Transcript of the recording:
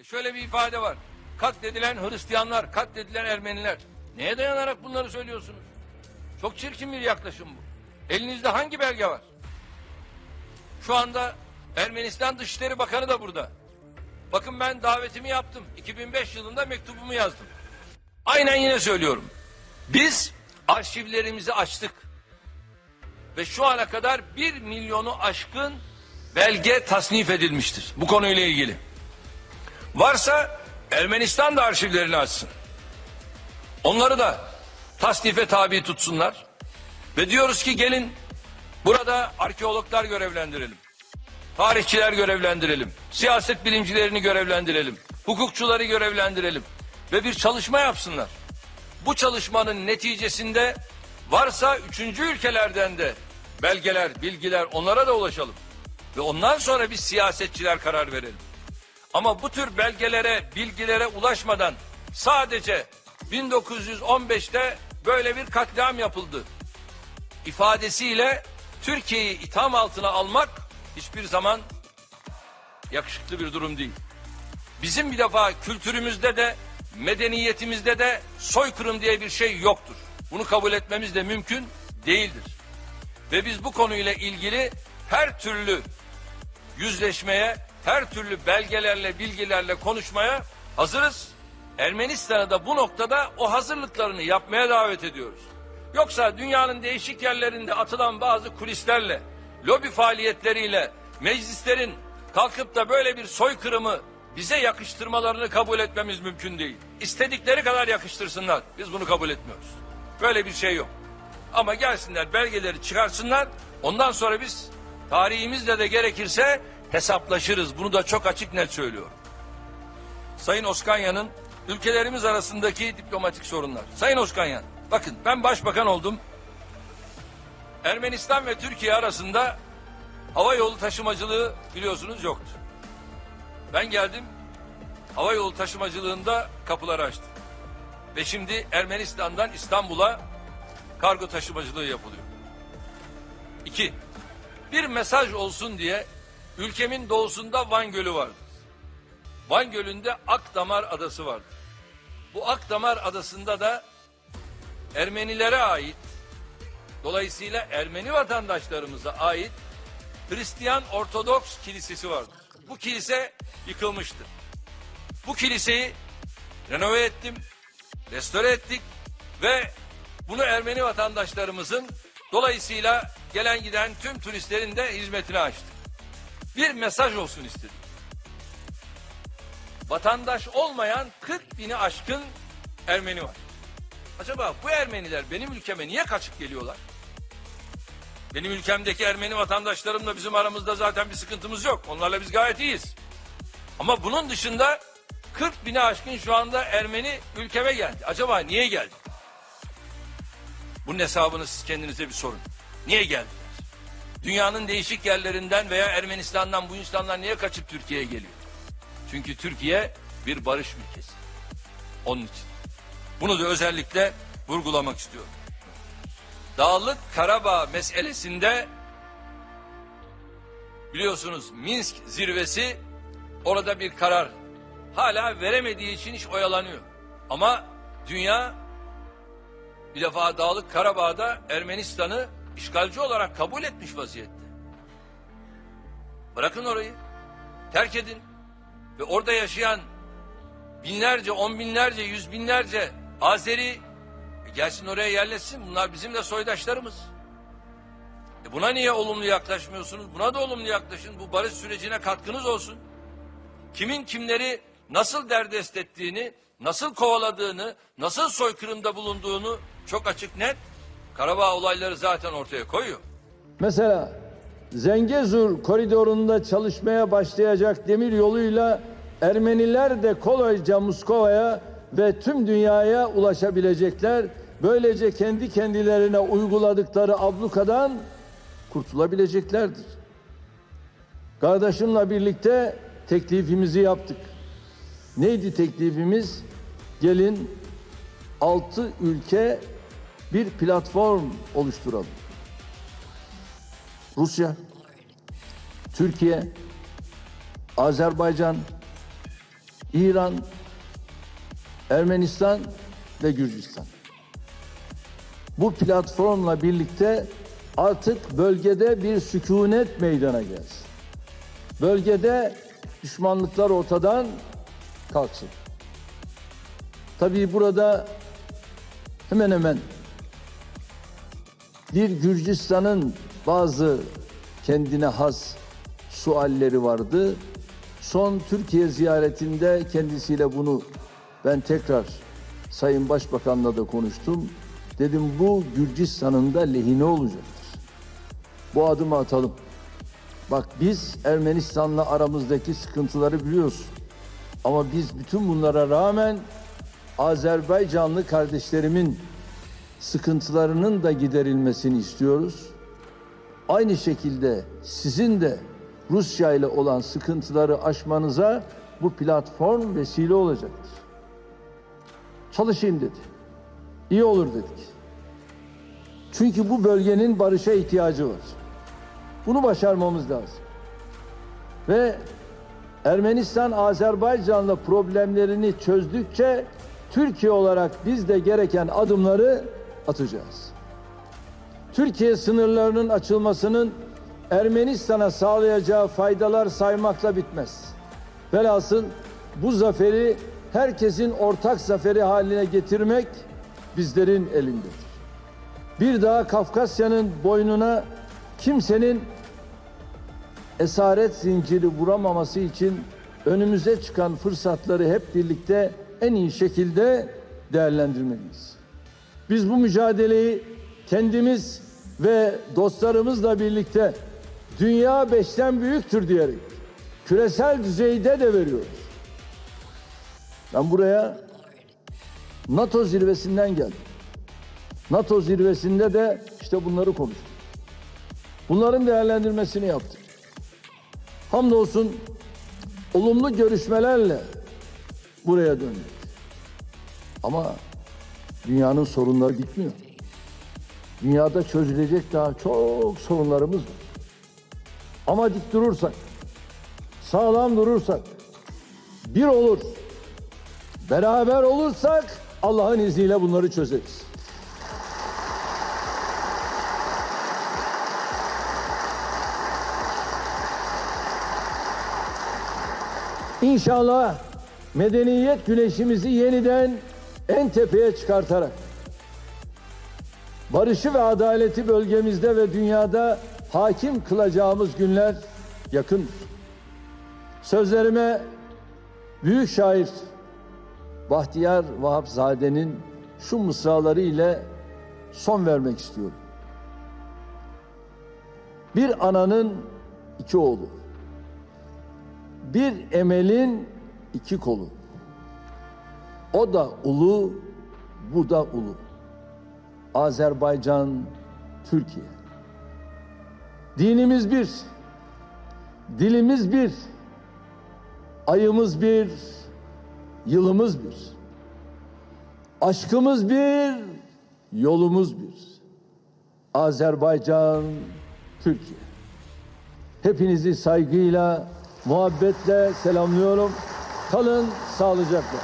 E şöyle bir ifade var. Katledilen Hristiyanlar, katledilen Ermeniler. Neye dayanarak bunları söylüyorsunuz? Çok çirkin bir yaklaşım bu. Elinizde hangi belge var? Şu anda Ermenistan Dışişleri Bakanı da burada. Bakın ben davetimi yaptım. 2005 yılında mektubumu yazdım. Aynen yine söylüyorum. Biz arşivlerimizi açtık. Ve şu ana kadar bir milyonu aşkın belge tasnif edilmiştir. Bu konuyla ilgili. Varsa Ermenistan da arşivlerini açsın. Onları da tasnife tabi tutsunlar. Ve diyoruz ki gelin burada arkeologlar görevlendirelim. Tarihçiler görevlendirelim. Siyaset bilimcilerini görevlendirelim. Hukukçuları görevlendirelim. Ve bir çalışma yapsınlar. Bu çalışmanın neticesinde varsa üçüncü ülkelerden de belgeler, bilgiler onlara da ulaşalım. Ve ondan sonra biz siyasetçiler karar verelim. Ama bu tür belgelere, bilgilere ulaşmadan sadece 1915'te böyle bir katliam yapıldı ifadesiyle Türkiye'yi itham altına almak hiçbir zaman yakışıklı bir durum değil. Bizim bir defa kültürümüzde de medeniyetimizde de soykırım diye bir şey yoktur. Bunu kabul etmemiz de mümkün değildir. Ve biz bu konuyla ilgili her türlü yüzleşmeye, her türlü belgelerle, bilgilerle konuşmaya hazırız. Ermenistan'ı da bu noktada o hazırlıklarını yapmaya davet ediyoruz. Yoksa dünyanın değişik yerlerinde atılan bazı kulislerle, lobi faaliyetleriyle meclislerin kalkıp da böyle bir soykırımı bize yakıştırmalarını kabul etmemiz mümkün değil. İstedikleri kadar yakıştırsınlar. Biz bunu kabul etmiyoruz. Böyle bir şey yok. Ama gelsinler belgeleri çıkarsınlar. Ondan sonra biz tarihimizle de gerekirse hesaplaşırız. Bunu da çok açık net söylüyorum. Sayın Oskanya'nın ülkelerimiz arasındaki diplomatik sorunlar. Sayın Oskanyan, bakın ben başbakan oldum. Ermenistan ve Türkiye arasında hava yolu taşımacılığı biliyorsunuz yoktu. Ben geldim, hava yolu taşımacılığında kapıları açtım. Ve şimdi Ermenistan'dan İstanbul'a kargo taşımacılığı yapılıyor. İki, bir mesaj olsun diye ülkemin doğusunda Van Gölü vardır. Van Gölü'nde Akdamar Adası vardır. Bu Akdamar Adası'nda da Ermenilere ait, dolayısıyla Ermeni vatandaşlarımıza ait Hristiyan Ortodoks Kilisesi vardır. Bu kilise yıkılmıştır. Bu kiliseyi renove ettim, restore ettik ve bunu Ermeni vatandaşlarımızın dolayısıyla gelen giden tüm turistlerin de hizmetine açtık. Bir mesaj olsun istedim. Vatandaş olmayan 40 bini aşkın Ermeni var. Acaba bu Ermeniler benim ülkeme niye kaçıp geliyorlar? Benim ülkemdeki Ermeni vatandaşlarımla bizim aramızda zaten bir sıkıntımız yok. Onlarla biz gayet iyiyiz. Ama bunun dışında 40 bini aşkın şu anda Ermeni ülkeme geldi. Acaba niye geldi? Bunun hesabını siz kendinize bir sorun. Niye geldiler? Dünyanın değişik yerlerinden veya Ermenistan'dan bu insanlar niye kaçıp Türkiye'ye geliyor? Çünkü Türkiye bir barış ülkesi. Onun için. Bunu da özellikle vurgulamak istiyorum. Dağlık Karabağ meselesinde biliyorsunuz Minsk zirvesi orada bir karar hala veremediği için iş oyalanıyor. Ama dünya bir defa Dağlık Karabağ'da Ermenistan'ı işgalci olarak kabul etmiş vaziyette. Bırakın orayı. Terk edin. Ve orada yaşayan binlerce, on binlerce, yüz binlerce Azeri e, gelsin oraya yerleşsin. Bunlar bizim de soydaşlarımız. E buna niye olumlu yaklaşmıyorsunuz? Buna da olumlu yaklaşın. Bu barış sürecine katkınız olsun. Kimin kimleri nasıl derdest ettiğini, nasıl kovaladığını, nasıl soykırımda bulunduğunu çok açık net Karabağ olayları zaten ortaya koyuyor. Mesela Zengezur koridorunda çalışmaya başlayacak demir yoluyla Ermeniler de kolayca Moskova'ya ve tüm dünyaya ulaşabilecekler. Böylece kendi kendilerine uyguladıkları ablukadan kurtulabileceklerdir. Kardeşimle birlikte teklifimizi yaptık. Neydi teklifimiz? Gelin altı ülke bir platform oluşturalım. Rusya, Türkiye, Azerbaycan, İran, Ermenistan ve Gürcistan. Bu platformla birlikte artık bölgede bir sükunet meydana gelsin. Bölgede düşmanlıklar ortadan kalksın. Tabii burada hemen hemen bir Gürcistan'ın bazı kendine has sualleri vardı. Son Türkiye ziyaretinde kendisiyle bunu ben tekrar Sayın Başbakan'la da konuştum. Dedim bu Gürcistan'ın da lehine olacaktır. Bu adımı atalım. Bak biz Ermenistan'la aramızdaki sıkıntıları biliyoruz. Ama biz bütün bunlara rağmen Azerbaycanlı kardeşlerimin sıkıntılarının da giderilmesini istiyoruz. Aynı şekilde sizin de Rusya ile olan sıkıntıları aşmanıza bu platform vesile olacaktır. Çalışayım dedi. İyi olur dedik. Çünkü bu bölgenin barışa ihtiyacı var. Bunu başarmamız lazım. Ve Ermenistan Azerbaycan'la problemlerini çözdükçe Türkiye olarak biz de gereken adımları atacağız. Türkiye sınırlarının açılmasının Ermenistan'a sağlayacağı faydalar saymakla bitmez. Velhasıl bu zaferi herkesin ortak zaferi haline getirmek bizlerin elindedir. Bir daha Kafkasya'nın boynuna kimsenin esaret zinciri vuramaması için önümüze çıkan fırsatları hep birlikte en iyi şekilde değerlendirmeliyiz. Biz bu mücadeleyi kendimiz ve dostlarımızla birlikte dünya beşten büyüktür diyerek küresel düzeyde de veriyoruz. Ben buraya NATO zirvesinden geldim. NATO zirvesinde de işte bunları konuştuk. Bunların değerlendirmesini yaptık. Hamdolsun olumlu görüşmelerle buraya döndük. Ama dünyanın sorunları bitmiyor. Dünyada çözülecek daha çok sorunlarımız var. Ama dik durursak, sağlam durursak, bir olur, beraber olursak Allah'ın izniyle bunları çözeriz. İnşallah medeniyet güneşimizi yeniden en tepeye çıkartarak barışı ve adaleti bölgemizde ve dünyada hakim kılacağımız günler yakın. Sözlerime büyük şair Bahtiyar Vahapzade'nin şu mısraları ile son vermek istiyorum. Bir ananın iki oğlu, bir emelin iki kolu. O da ulu, bu da ulu. Azerbaycan, Türkiye. Dinimiz bir, dilimiz bir, ayımız bir, yılımız bir. Aşkımız bir, yolumuz bir. Azerbaycan, Türkiye. Hepinizi saygıyla, muhabbetle selamlıyorum. Kalın sağlıcakla.